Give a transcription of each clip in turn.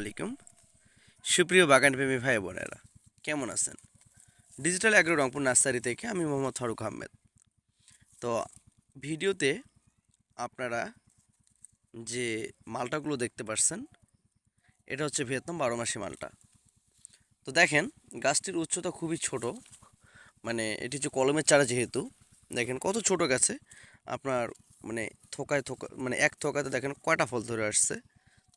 আলাইকুম সুপ্রিয় বাগানপ্রেমী ভাই বোনেরা, কেমন আছেন? ডিজিটাল অ্যাগ্রো রংপুর নার্সারি থেকে আমি মোহাম্মদ ফারুক আহমেদ। তো ভিডিওতে আপনারা যে মালটাগুলো দেখতে পাচ্ছেন এটা হচ্ছে ভিয়েতনাম বারো মাসি মালটা। তো দেখেন, গাছটির উচ্চতা খুবই ছোট মানে এটি হচ্ছে কলমের চারা যেহেতু, দেখেন কত ছোট গাছে, আপনার মানে থোকায় থোকা মানে এক থোকাতে দেখেন কয়টা ফল ধরে আসছে।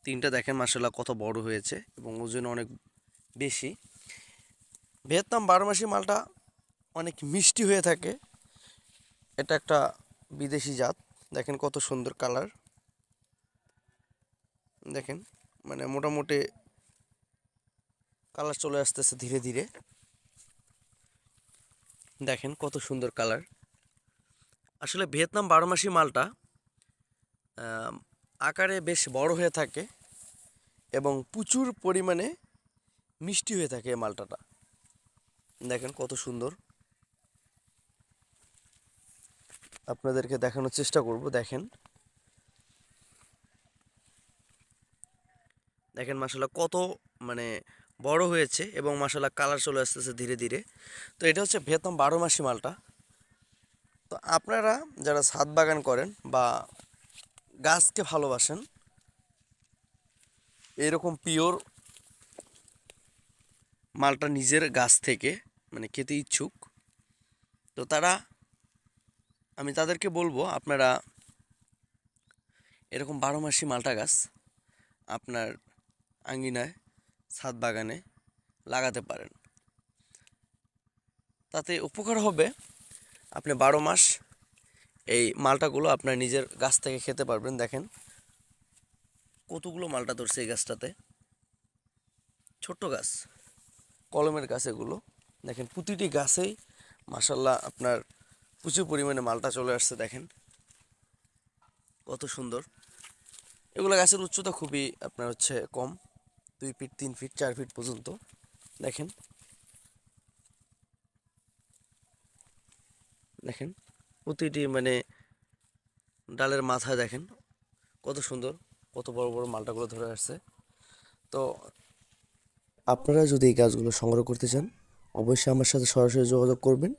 তিনটা দেখেন মাসাল্লাহ কত বড় হয়েছে এবং ওজন অনেক বেশি। ভিয়েতনাম বারো মাসি মালটা অনেক মিষ্টি হয়ে থাকে। এটা একটা বিদেশি জাত। দেখেন কত সুন্দর কালার। দেখেন মানে মোটামুটি কালার চলে আসতেছে ধীরে ধীরে। দেখেন কত সুন্দর কালার। আসলে ভিয়েতনাম বারো মাসি মালটা আকারে বেশ বড় হয়ে থাকে। এবং প্রচুর পরিমাণে মিষ্টি হয়ে থাকে এই মালটাটা। দেখেন কত সুন্দর। আপনাদেরকে দেখানোর চেষ্টা করব, দেখেন। দেখেন মাসাল্লাহ কত মানে বড় হয়েছে এবং মাসাল্লাহ কালার চলে আসতেছে ধীরে ধীরে। তো এটা হচ্ছে ভিয়েতনাম বারো মাসি মালটা। তো আপনারা যারা ছাদ বাগান করেন বা গাছকে ভালোবাসেন এরকম পিওর মালটা নিজের গাছ থেকে মানে খেতে ইচ্ছুক। তো তারা, আমি তাদেরকে বলব, আপনারা এরকম বারো মাসি মালটা গাছ আপনার আঙ্গিনায়, ছাদ বাগানে লাগাতে পারেন। তাতে উপকার হবে, আপনি বারো মাস এই মালটাগুলো আপনার নিজের গাছ থেকে খেতে পারবেন। দেখেন কতগুলো মালটা ধরছে এই গাছটাতে? ছোট্ট গাছ। কলমের গাছ এগুলো। দেখেন, প্রতিটি গাছেই মাসাল্লাহ আপনার প্রচুর পরিমাণে মালটা চলে আসছে, দেখেন। কত সুন্দর। এগুলো গাছের উচ্চতা খুবই আপনার হচ্ছে কম, দুই ফিট, তিন ফিট, চার ফিট পর্যন্ত, দেখেন। দেখেন, প্রতিটি মানে ডালের মাথায় দেখেন, কত সুন্দর। কত বড় বড় মালটাগুলো ধরে আসছে। তো আপনারা যদি এই গাছগুলো সংগ্রহ করতে চান, অবশ্যই আমার সাথে সরাসরি যোগাযোগ করবেন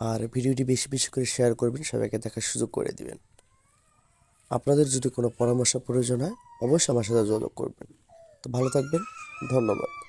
আর ভিডিওটি বেশি বেশি করে শেয়ার করবেন, সবাইকে দেখার সুযোগ করে দিবেন। আপনাদের যদি কোনো পরামর্শ প্রয়োজন হয়, অবশ্যই আমার সাথে যোগাযোগ করবেন। তো ভালো থাকবেন, ধন্যবাদ।